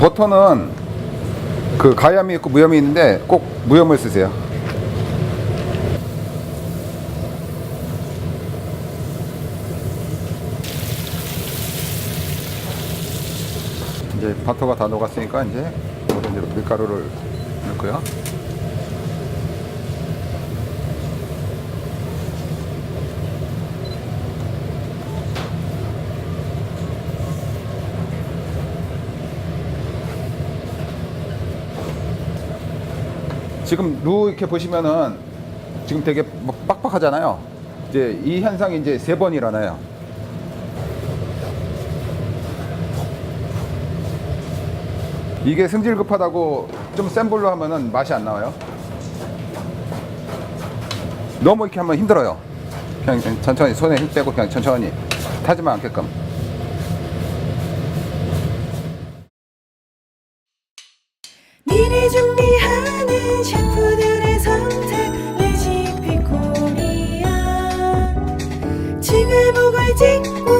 버터는 그 가염이 있고 무염이 있는데 꼭 무염을 쓰세요. 이제 버터가 다 녹았으니까 이제 대로 밀가루를 넣고요. 지금 루 이렇게 보시면은 지금 되게 뭐 빡빡하잖아요. 이제 이 현상이 이제 세 번 일어나요. 이게 승질 급하다고 좀 센 불로 하면은 맛이 안 나와요. 너무 이렇게 하면 힘들어요. 그냥 천천히 손에 힘 빼고 그냥 천천히 타지만 않게끔. 미래 준비하는 셰프들의 선택 레시피 코리아 지글복을 찍고 레시피